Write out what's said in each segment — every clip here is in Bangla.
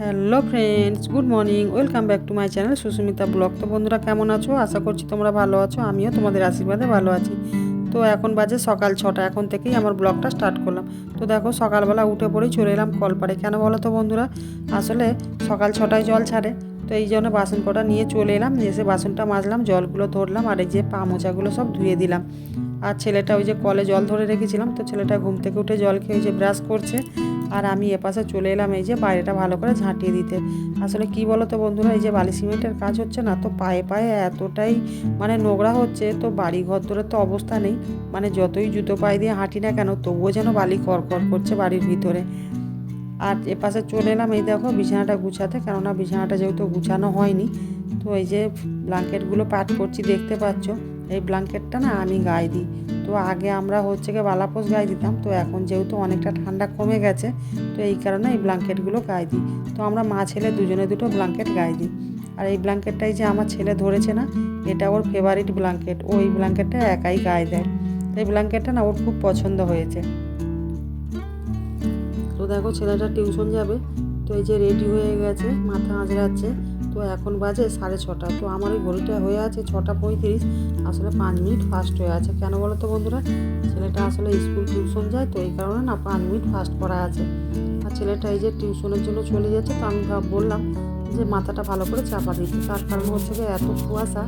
Hello friends, good morning, welcome back to my channel Susmita vlog. তো বন্ধুরা, কেমন আছো? আশা করছি তোমরা ভালো আছো, আমিও তোমাদের আশীর্বাদে ভালো আছি। তো এখন বাজে সকাল ছটা, এখন থেকেই আমার ব্লগটা স্টার্ট করলাম। তো দেখো, সকালবেলা উঠে পড়েই চলে এলাম কলপাড়ে। কেন বলো তো বন্ধুরা, আসলে সকাল ছটায় জল ছাড়ে, তো এই জন্য বাসন কটা নিয়ে চলে এলাম এসে বাসনটা মাজলাম, জলগুলো ধরলাম, আর এই যে পা মোচাগুলো সব ধুয়ে দিলাম। আর ছেলেটা ওই যে কলে জল ধরে রেখেছিলাম, তো ছেলেটা ঘুম থেকে উঠে জল খেয়ে ওই যে ব্রাশ করছে। আর আমি এপাশে চলে এলাম এই যে বাইরেটা ভালো করে ঝাঁটিয়ে দিতে। আসলে কি বলো তো বন্ধুরা, এই যে বালি সিমেন্টের কাজ হচ্ছে না, তো পায়ে পায়ে এতটাই মানে নোংরা হচ্ছে, তো বাড়ি ঘর ধরে তো অবস্থা নেই। মানে যতই জুতো পায়ে দিয়ে হাঁটি না কেন, তবুও যেন বালি কর করছে বাড়ির ভিতরে। আর এপাশে চলে এলাম, এই দেখো বিছানাটা গুছাতে, কেননা বিছানাটা যেহেতু গুছানো হয়নি, তো এই যে ব্ল্যাঙ্কেটগুলো পাট করছি, দেখতে পাচ্ছ। এই ব্ল্যাঙ্কেটটা না আমি গায়ে দিই। তো আগে আমরা হচ্ছে গিয়ে বালাপোষ গায়ে দিতাম, তো এখন যেহেতু অনেকটা ঠান্ডা কমে গেছে, তো এই কারণে এই ব্ল্যাঙ্কেটগুলো গায়ে দিই। তো আমরা মা ছেলে দুজনে দুটো ব্ল্যাঙ্কেট গায়ে দিই। আর এই ব্ল্যাঙ্কেটটাই যে আমার ছেলে ধরেছে না, এটা ওর ফেভারিট ব্ল্যাঙ্কেট ও এই ব্ল্যাঙ্কেটটা একাই গায়ে দেয়। এই ব্ল্যাঙ্কেটটা না ওর খুব পছন্দ হয়েছে। তো দেখো ছেলেটা টিউশন যাবে, তো এই যে রেডি হয়ে গেছে, মাথা আঁচড়াচ্ছে তো এখন বাজে সাড়ে ছটা। তো আমার ওই ঘড়িটা হয়ে আছে ছটা পঁয়ত্রিশ। আসলে পাঁচ মিনিট ফাস্ট হয়ে আছে। কেন বলো তো বন্ধুরা? ছেলেটা আসলে স্কুল টিউশন যায় তো এই কারণে না পাঁচ মিনিট ফাস্ট করা আছে। আর ছেলেটা এই যে টিউশনের জন্য চলে যাচ্ছে তো আমি বললাম যে মাথাটা ভালো করে চাপা দিতে তার কারণ হচ্ছে যে এত কুয়াশা।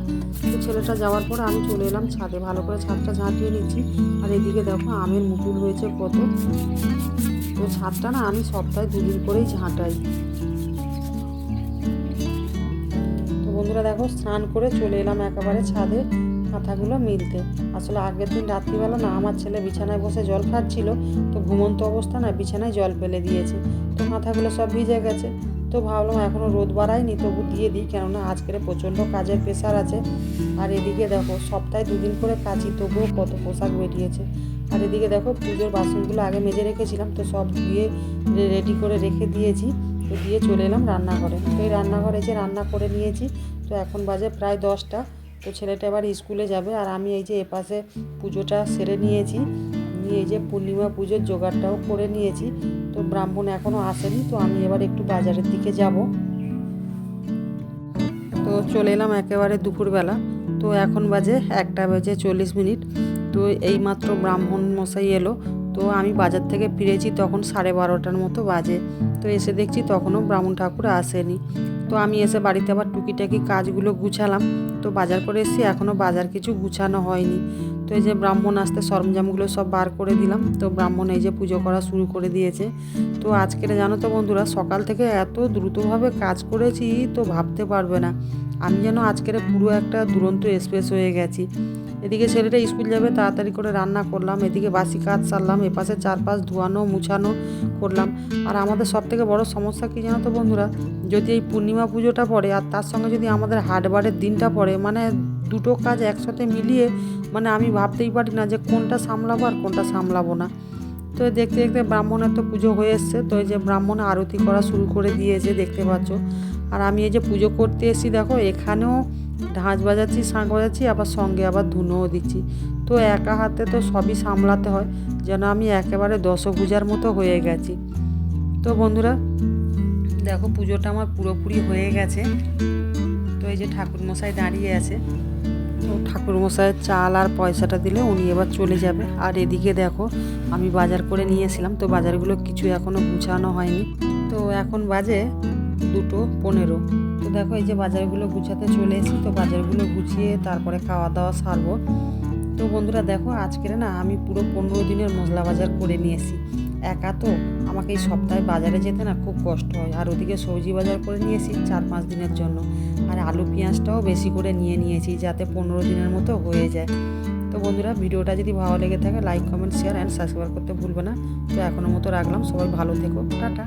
তো ছেলেটা যাওয়ার পরে আমি চলে এলাম ছাদে। ভালো করে ছাদটা ঝাঁটিয়ে নিচ্ছি। আর এদিকে দেখো আমের মুকুল হয়েছে কত। তো ছাদটা না আমি সপ্তাহে দুদিন করেই ঝাঁটাই। বন্ধুরা দেখো, স্নান করে চলে এলাম একেবারে ছাদে মাথাগুলো মিলতে। আসলে আগের দিন রাত্রিবেলা না, আমার ছেলে বিছানায় বসে জল খাচ্ছিল, তো ঘুমন্ত অবস্থা না, বিছানায় জল ফেলে দিয়েছে। তো মাথাগুলো সব ভিজে গেছে। তো ভাবলাম এখনও রোদ বাড়ায়নি, তবু দিয়ে দিই, কেননা আজকের প্রচণ্ড কাজের প্রেশার আছে। আর এদিকে দেখো, সপ্তাহে দুদিন করে কাচি, তবুও কত পোশাক বেরিয়েছে। আর এদিকে দেখো, পুজোর বাসনগুলো আগে মেজে রেখেছিলাম, তো সব ধুয়ে রেডি করে রেখে দিয়েছি। তো দিয়ে চলে এলাম রান্নাঘরে। তো এই রান্নাঘরে যে রান্না করে নিয়েছি, তো এখন বাজে প্রায় দশটা। তো ছেলেটা এবার স্কুলে যাবে আর আমি এই যে এপাশে পুজোটা সেরে নিয়েছি। নিয়ে এই যে পূর্ণিমা পুজোর জোগাড়টাও করে নিয়েছি। তো ব্রাহ্মণ এখনও আসেনি, তো আমি এবার একটু বাজারের দিকে যাব। তো চলে এলাম একেবারে দুপুরবেলা। তো এখন বাজে একটা বাজে চল্লিশ মিনিট। তো এইমাত্র ব্রাহ্মণ মশাই এলো। তো আমি বাজার থেকে ফিরেছি তখন সাড়ে বারোটার মতো বাজে। তো এসে দেখছি তখনও ব্রাহ্মণ ঠাকুর আসেনি। তো আমি এসে বাড়িতে আবার টুকিটাকি কাজগুলো গুছালাম। তো বাজার করে এসেছি, এখনও বাজার কিছু গুছানো হয়নি। তো এই যে ব্রাহ্মণ আসতে সরঞ্জামগুলো সব বার করে দিলাম। তো ব্রাহ্মণ এই যে পুজো করা শুরু করে দিয়েছে। তো আজকের জানো তো বন্ধুরা, সকাল থেকে এত দ্রুতভাবে কাজ করেছি তো ভাবতে পারবে না। আমি যেন আজকের পুরো একটা দুরন্ত এক্সপ্রেস হয়ে গেছি। এদিকে ছেলেটা স্কুল যাবে, তাড়াতাড়ি করে রান্না করলাম, এদিকে বাসি কাজ সারলাম, এপাশে চারপাশ ধোয়ানো, মুছানো করলাম। আর আমাদের সব থেকে বড় সমস্যা কী জানো তো বন্ধুরা? যদি এই পূর্ণিমা পুজোটা পড়ে আর তার সঙ্গে যদি আমাদের হাটবারের দিনটা পড়ে মানে দুটো কাজ একসাথে মিলিয়ে মানে আমি ভাবতেই পারি না যে কোনটা সামলাবো আর কোনটা সামলাবো না। তো দেখতে দেখতে ব্রাহ্মণের তো পুজো হয়ে এসছে, তো এই যে ব্রাহ্মণ আরতি করা শুরু করে দিয়েছে, দেখতে পাচ্ছ। আর আমি এই যে পুজো করতে এসেছি, দেখো, এখানেও ঢাঁচ বাজাচ্ছি, শাঁখ বাজাচ্ছি, আবার সঙ্গে আবার ধুনোও দিচ্ছি। তো একা হাতে তো সবই সামলাতে হয়, যেন আমি একেবারে দশভূজার মতো হয়ে গেছি। তো বন্ধুরা, দেখো, পুজোটা আমার পুরোপুরি হয়ে গেছে। তো এই যে ঠাকুরমশাই দাঁড়িয়ে আছে, তো ঠাকুর ঠাকুরমশাইয়ের চাল আর পয়সাটা দিলে উনি এবার চলে যাবে। আর এদিকে দেখো, আমি বাজার করে নিয়েছিলাম তো বাজারগুলো কিছু এখনও গুছানো হয়নি। তো এখন বাজে দুটো, পনেরো। তো দেখো এই যে বাজারগুলো গুছাতে চলে এসেছি, তো বাজারগুলো গুছিয়ে তারপরে খাওয়া দাওয়া সারবো। তো বন্ধুরা দেখো, আজকের না আমি পুরো পনেরো দিনের মশলা বাজার করে নিয়েছি একা তো আমাকে এই সপ্তাহে বাজারে যেতে না খুব কষ্ট হয়। আর ওদিকে সবজি বাজার করে নিয়েছি চার পাঁচ দিনের জন্য। আর আলু পেঁয়াজটাও বেশি করে নিয়ে নিয়েছি যাতে পনেরো দিনের মতো হয়ে যায়। তো বন্ধুরা, ভিডিওটা যদি ভালো লেগে থাকে, like, comment, share and subscribe করতে ভুলবে না। তো এখনও মতো রাখলাম। সবাই ভালো থেকো। টাটা।